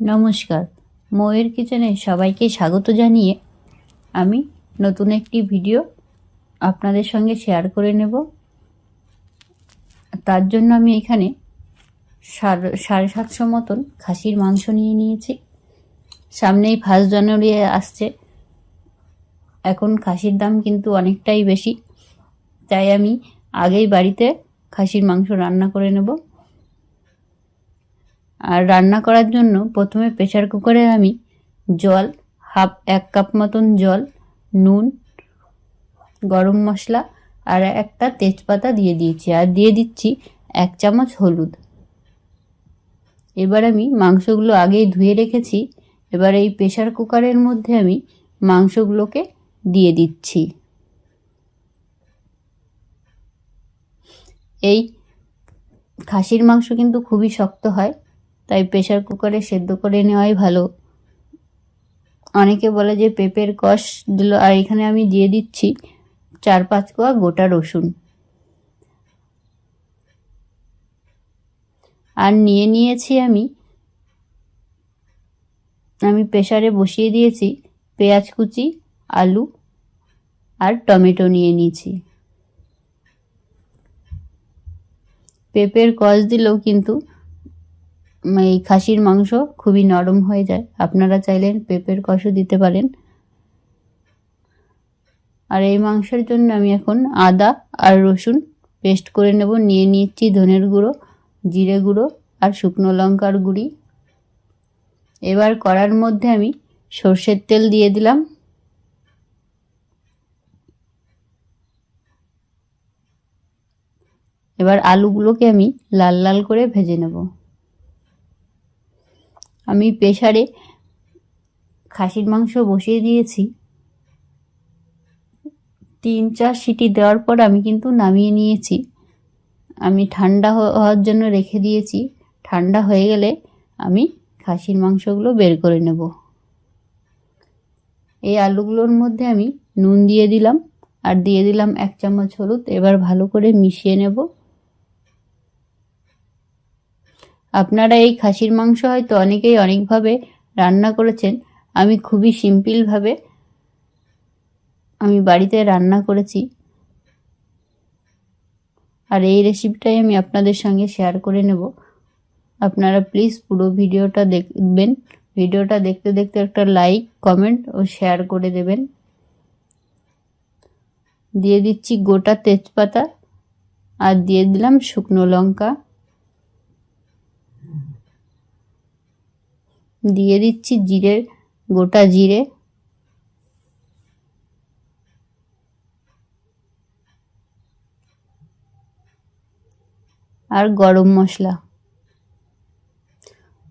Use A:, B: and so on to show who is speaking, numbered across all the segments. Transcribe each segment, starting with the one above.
A: নমস্কার। ময়ের কিচেনে সবাইকে স্বাগত জানিয়ে আমি নতুন একটি ভিডিও আপনাদের সঙ্গে শেয়ার করে নেব। তার জন্য আমি এখানে সাড়ে সাতশো মতন খাসির মাংস নিয়ে নিয়েছি। সামনেই ফার্স্ট জানুয়ারি আসছে। এখন খাসির দাম কিন্তু অনেকটাই বেশি। তাই আমি আগেই বাড়িতে খাসির মাংস রান্না করে নেব। আর রান্না করার জন্য প্রথমে প্রেশার কুকারে আমি জল হাফ এক কাপ মতন জল, নুন, গরম মশলা আর একটা তেজপাতা দিয়ে দিয়েছি। আর দিয়ে দিচ্ছি এক চামচ হলুদ। এবার আমি মাংসগুলো আগেই ধুয়ে রেখেছি। এবার এই প্রেশার কুকারের মধ্যে আমি মাংসগুলোকে দিয়ে দিচ্ছি। এই খাসির মাংস কিন্তু খুবই শক্ত হয়। তাই প্রেশার কুকারে সেদ্ধ করে নেওয়াই ভালো। অনেকে বলে যে পেঁপের কষ দিল, আর এখানে আমি দিয়ে দিচ্ছি চার পাঁচ কোয়া গোটা রসুন। আর নিয়ে নিয়েছি আমি আমি প্রেসারে বসিয়ে দিয়েছি পেঁয়াজ কুচি, আলু আর টমেটো নিয়ে নিয়েছি। পেঁপের কষ দিলেও কিন্তু এই খাসির মাংস খুবই নরম হয়ে যায়। আপনারা চাইলেন পেঁপের কষও দিতে পারেন। আর এই মাংসের জন্য আমি এখন আদা আর রসুন পেস্ট করে নেব। নিয়ে নিচ্ছি ধনের গুঁড়ো, জিরে গুঁড়ো আর শুকনো লঙ্কার গুঁড়ি। এবার কড়ার মধ্যে আমি সর্ষের তেল দিয়ে দিলাম। এবার আলুগুলোকে আমি লাল লাল করে ভেজে নেব। আমি প্রেসারে খাসির মাংস বসিয়ে দিয়েছি। তিন চার সিটি দেওয়ার পর আমি কিন্তু নামিয়ে নিয়েছি। আমি ঠান্ডা হওয়ার জন্য রেখে দিয়েছি। ঠান্ডা হয়ে গেলে আমি খাসির মাংসগুলো বের করে নেব। এই আলুগুলোর মধ্যে আমি নুন দিয়ে দিলাম। আর দিয়ে দিলাম এক চামচ হলুদ। এবার ভালো করে মিশিয়ে নেব। আপনারা এই খাসির মাংস হয়তো অনেকেই অনেকভাবে রান্না করেছেন। আমি খুবই সিম্পলভাবে আমি বাড়িতে রান্না করেছি। আর এই রেসিপিটাই আমি আপনাদের সঙ্গে শেয়ার করে নেব। আপনারা প্লিজ পুরো ভিডিওটা দেখবেন। ভিডিওটা দেখতে দেখতে একটা লাইক কমেন্ট ও শেয়ার করে দেবেন। দিয়ে দিচ্ছি গোটা তেজপাতা আর দিয়ে দিলাম শুকনো লঙ্কা। দিয়ে দিচ্ছি জিরের গোটা জিরে। আর গরম মশলা।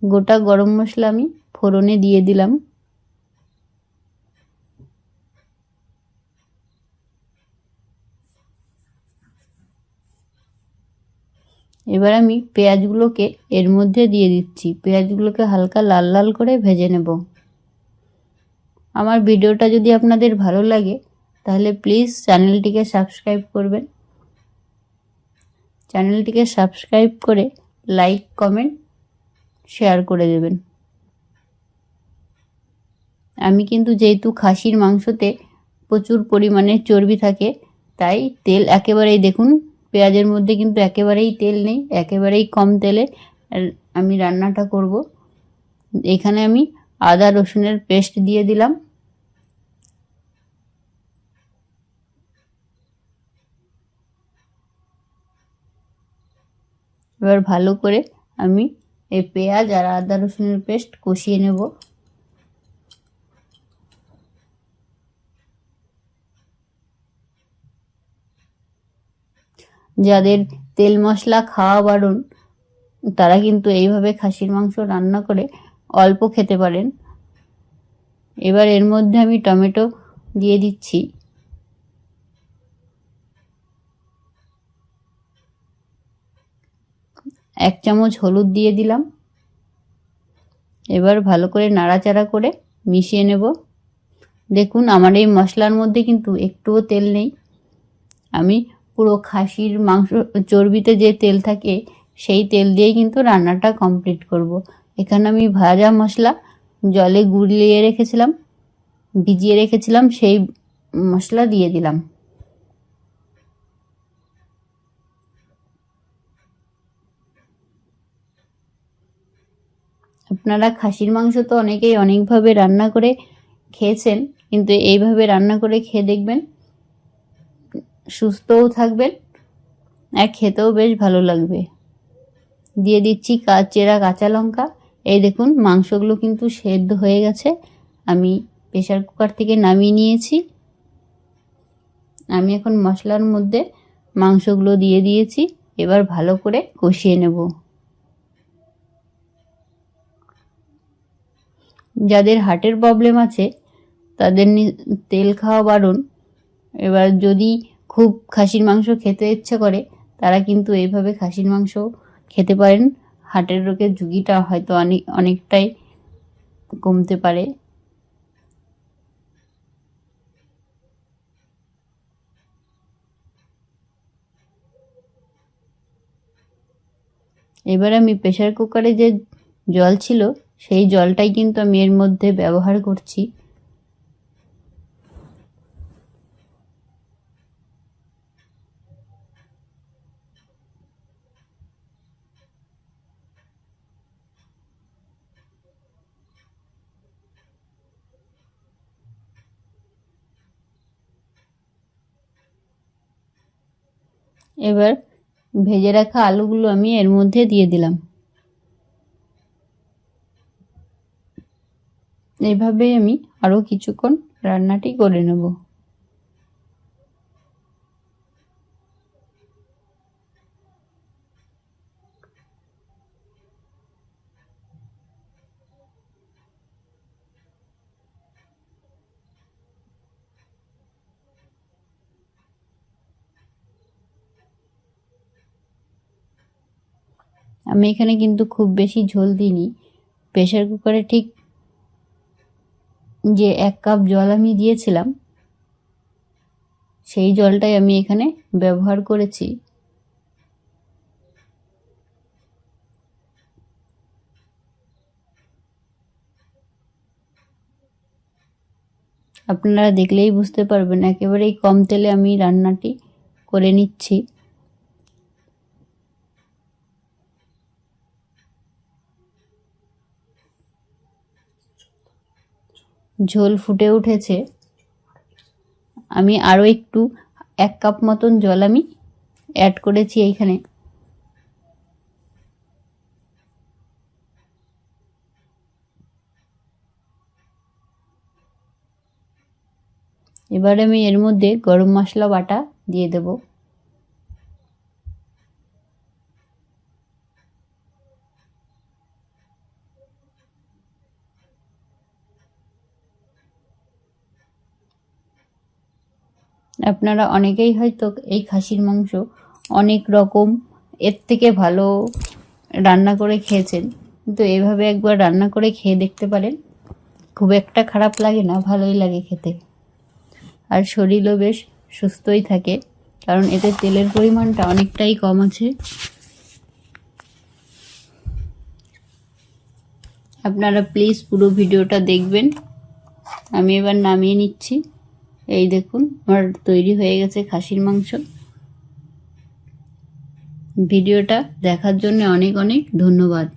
A: গোটা গরম মশলা আমি ফোড়নে দিয়ে দিলাম। এবার আমি পেঁয়াজগুলোকে এর মধ্যে দিয়ে দিচ্ছি। পেঁয়াজগুলোকে হালকা লাল লাল করে ভেজে নেব। আমার ভিডিওটা যদি আপনাদের ভালো লাগে, তাহলে প্লিজ চ্যানেলটিকে সাবস্ক্রাইব করবেন। চ্যানেলটিকে সাবস্ক্রাইব করে লাইক, কমেন্ট, শেয়ার করে দেবেন। আমি কিন্তু যেহেতু খাসির মাংসতে প্রচুর পরিমাণে চর্বি থাকে, তাই তেল একেবারেই দেখুন পেঁয়াজের মধ্যে কিন্তু একেবারেই তেল নেই, একেবারেই কম তেলে আমি রান্নাটা করব। এখানে আমি আদা রসুনের পেস্ট দিয়ে দিলাম। এবার ভালো করে আমি এই পেঁয়াজ আর আদা রসুনের পেস্ট কষিয়ে নেব। যাদের তেল মশলা খাওয়া বারণ, তারা কিন্তু এইভাবে খাসির মাংস রান্না করে অল্প খেতে পারেন। এবার এর মধ্যে আমি টমেটো দিয়ে দিচ্ছি। এক চামচ হলুদ দিয়ে দিলাম। এবার ভালো করে নাড়াচাড়া করে মিশিয়ে নেব। দেখুন, আমার এই মশলার মধ্যে কিন্তু একটুও তেল নেই। আমি পুরো খাসির মাংস চর্বিতে যে তেল থাকে, সেই তেল দিয়েই কিন্তু রান্নাটা কমপ্লিট করব। এখানে আমি ভাজা মশলা জলে গুলিয়ে রেখেছিলাম, ভিজিয়ে রেখেছিলাম, সেই মশলা দিয়ে দিলাম আপনারা খাসির মাংস তো অনেকেই অনেকভাবে রান্না করে খেয়েছেন, কিন্তু এইভাবে রান্না করে খেয়ে দেখবেন সুস্থও থাকবেন আর খেতেও বেশ ভালো লাগবে। দিয়ে দিচ্ছি চেরা কাঁচা লঙ্কা। এই দেখুন, মাংসগুলো কিন্তু সেদ্ধ হয়ে গেছে। আমি প্রেশার কুকার থেকে নামিয়ে নিয়েছি। আমি এখন মশলার মধ্যে মাংসগুলো দিয়ে দিয়েছি। এবার ভালো করে কষিয়ে নেব। যাদের হার্টের প্রবলেম আছে, তাদের তেল খাওয়া বারণ। এবার যদি খুব খাসির মাংস খেতে ইচ্ছা করে, তারা কিন্তু এইভাবে খাসির মাংস খেতে পারেন। হার্টের রোগের ঝুঁকিটা হয়তো অনেক অনেকটাই কমতে পারে। এবার আমি প্রেশার কুকারে যে জল ছিল, সেই জলটাই কিন্তু আমি এর মধ্যে ব্যবহার করছি। এবার ভেজে রাখা আলুগুলো আমি এর মধ্যে দিয়ে দিলাম। এইভাবেই আমি আরও কিছুক্ষণ রান্নাটি করে নেব। আমি এখানে কিন্তু খুব বেশি ঝোল দিইনি। প্রেশার কুকারে ঠিক যে এক কাপ জল আমি দিয়েছিলাম, সেই জলটাই আমি এখানে ব্যবহার করেছি। আপনারা দেখলেই বুঝতে পারবেন, একেবারেই কম তেলে আমি রান্নাটি করে নিচ্ছি। ঝোল ফুটে উঠেছে। আমি আরও একটু, এক কাপ মতন জল আমি অ্যাড করেছি এইখানে। এবার আমি এর মধ্যে গরম মশলা বাটা দিয়ে দেব। আপনারা অনেকেই হয়তো এই খাসির মাংস অনেক রকম, এর থেকে ভালো রান্না করে খেয়েছেন। কিন্তু এভাবে একবার রান্না করে খেয়ে দেখতে পারেন, খুব একটা খারাপ লাগে না, ভালোই লাগে খেতে। আর শরীরও বেশ সুস্থই থাকে, কারণ এতে তেলের পরিমাণটা অনেকটাই কম আছে। আপনারা প্লিজ পুরো ভিডিওটা দেখবেন। আমি এবার নামিয়ে নিচ্ছি। এই দেখুন আমার তৈরি হয়ে গেছে খাসির মাংস। ভিডিওটা দেখার জন্য অনেক অনেক ধন্যবাদ।